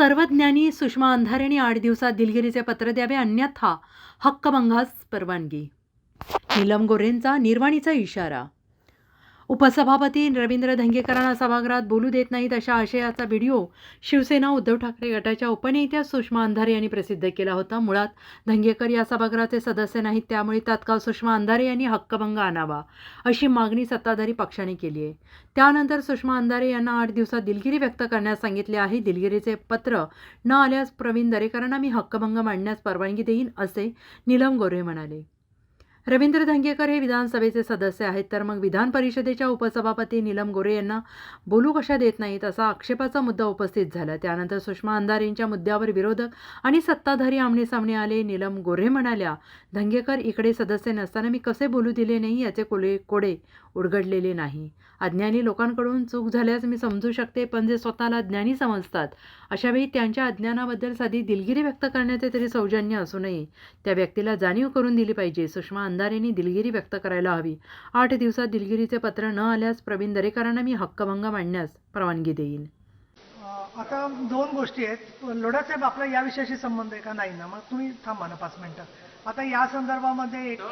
सर्वज्ञानी सुषमा अंधारेणी आठ दिवसात दिलगिरीचे पत्र द्यावे अन्यथा हक्कभंगास परवानगी. नीलम गोरेंचा निर्वाणीचा इशारा. उपसभापती रवींद्र धंगेकरांना सभागृहात बोलू देत नाहीत अशा आशयाचा व्हिडिओ शिवसेना उद्धव ठाकरे गटाच्या उपनेत्या सुषमा अंधारे यांनी प्रसिद्ध केला होता. मुळात धंगेकर या सभागृहाचे सदस्य नाहीत त्यामुळे तात्काळ सुषमा अंधारे यांनी हक्कभंग आणावा अशी मागणी सत्ताधारी पक्षाने केली आहे. त्यानंतर सुषमा अंधारे यांना आठ दिवसात दिलगिरी व्यक्त करण्यास सांगितले आहे. दिलगिरीचे पत्र न आल्यास प्रवीण दरेकरांना मी हक्कभंग मांडण्यास परवानगी देईन असे नीलम गोरे म्हणाले. रवींद्र धंगेकर हे विधानसभेचे सदस्य आहेत तर मग विधान परिषदेच्या उपसभापती नीलम गोरे यांना बोलू कशा देत नाहीत असा आक्षेपाचा मुद्दा उपस्थित झाला. त्यानंतर सुषमा अंधारेंच्या मुद्द्यावर विरोधक आणि सत्ताधारी आमनेसामने आले. नीलम गोरे म्हणाल्या धंगेकर इकडे सदस्य नसताना मी कसे बोलू दिले नाही याचे कोले कोडे उडगडलेले नाही. अज्ञानी लोकांकडून चूक झाल्यास मी समजू शकते पण जे स्वतःला ज्ञानी समजतात अशावेळी त्यांच्या अज्ञानाबद्दल साधी दिलगिरी व्यक्त करण्याचे तरी सौजन्य असू नये. त्या व्यक्तीला जाणीव करून दिली पाहिजे. सुषमा अंधारेंनी दिलगिरी व्यक्त करायला हवी. आठ दिवसात दिलगिरीचे पत्र न आल्यास प्रवीण दरेकरांना मी हक्कभंग मांडण्यास परवानगी देईन. आता दोन गोष्टी आहेत. लोढासाहेब आपला या विषयाशी संबंध आहे का? नाही ना. मग तुम्ही थांबा ना पाच मिनटं. आता या संदर्भामध्ये एक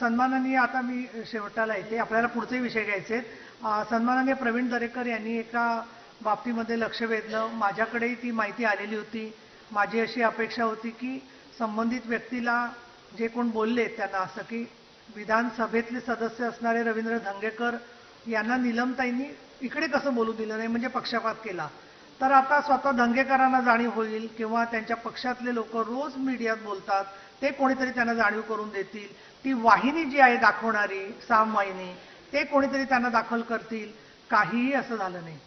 सन्माननीय आता मी शेवटाला येते. आपल्याला पुढचे विषय घ्यायचे आहेत. सन्माननीय प्रवीण दरेकर यांनी एका बाबतीमध्ये लक्ष वेधलं. माझ्याकडेही ती माहिती आलेली होती. माझी अशी अपेक्षा होती की संबंधित व्यक्तीला जे कोण बोलले त्यांना असं की विधानसभेतले सदस्य असणारे रवींद्र धंगेकर यांना निलमताईंनी इकडे कसं बोलू दिलं नाही म्हणजे पक्षपात केला. तर आता स्वतः धंगेकरांना जाणीव होईल किंवा त्यांच्या पक्षातले लोक रोज मीडियात बोलतात ते कोणीतरी त्यांना जाणीव करून देतील. ती वाहिनी जी आहे दाखवणारी साम वाहिनी ते कोणीतरी त्यांना दाखल करतील. काहीही असं झालं नाही.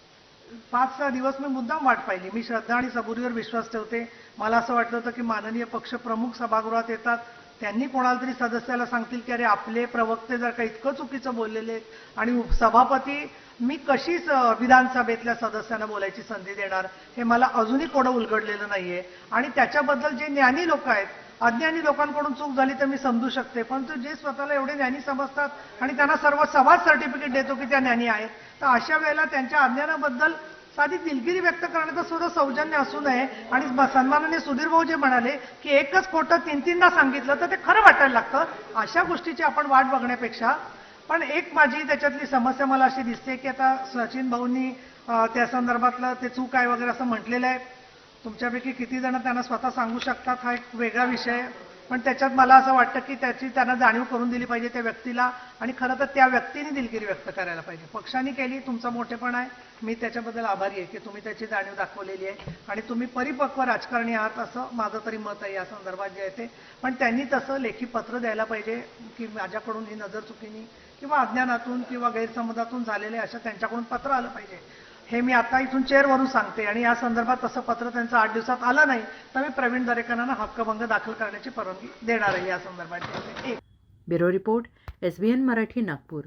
पाच सहा दिवस मी मुद्दाम वाट पाहिली. मी श्रद्धा आणि सबुरीवर विश्वास ठेवते. मला असं वाटलं होतं की माननीय पक्ष प्रमुख सभागृहात येतात. त्यांनी कोणाला तरी सदस्याला सांगतील की अरे आपले प्रवक्ते जर का इतकं चुकीचं बोललेले आणि उप- सभापती मी कशीच विधानसभेतल्या सदस्यांना बोलायची संधी देणार? हे मला अजूनही कोडं उलगडलेलं नाहीये. आणि त्याच्याबद्दल जे ज्ञानी लोक आहेत अज्ञानी लोकांकडून चूक झाली तर मी समजू शकते. परंतु जे स्वतःला एवढे ज्ञानी समजतात आणि त्यांना सर्व समाज सर्टिफिकेट देतो की त्या ज्ञानी आहेत तर अशा वेळेला त्यांच्या अज्ञानाबद्दल साधी दिलगिरी व्यक्त करण्याचं सुद्धा सौजन्य असू नये. आणि सन्मानाने सुधीर भाऊ जे म्हणाले की एकच खोटं तीन तीनदा सांगितलं तर ते खरं वाटायला लागतं. अशा गोष्टीची आपण वाट बघण्यापेक्षा. पण एक माझी त्याच्यातली समस्या मला अशी दिसते की आता सचिन भाऊंनी त्या संदर्भातलं ते चूक आहे वगैरे असं म्हटलेलं आहे. तुमच्यापैकी किती जण त्यांना स्वतः सांगू शकतात? हा एक वेगळा विषय. आहे. पण त्याच्यात मला असं वाटतं की त्याची त्यांना जाणीव करून दिली पाहिजे त्या व्यक्तीला आणि खरं तर त्या व्यक्तीने दिलगिरी व्यक्त करायला पाहिजे. पक्षाने केली तुमचा मोठेपण आहे. मी त्याच्याबद्दल आभारी आहे की तुम्ही त्याची जाणीव दाखवलेली आहे. आणि तुम्ही परिपक्व राजकारणी आहात असं माझं तरी मत आहे या संदर्भात जे आहे ते. पण त्यांनी तसं लेखी पत्र द्यायला पाहिजे की माझ्याकडून ही नजर चुकीनी किंवा अज्ञानातून किंवा गैरसमजातून झालेले असं त्यांच्याकडून पत्र आलं पाहिजे. हे मी आता इथून चेअरवरून सांगते. आणि या संदर्भात तसं पत्र त्यांचं आठ दिवसात आलं नाही तर मी प्रवीण दरेकरांना हक्कभंग दाखल करण्याची परवानगी देणार आहे या संदर्भात. Bureau report S B N Marathi Nagpur.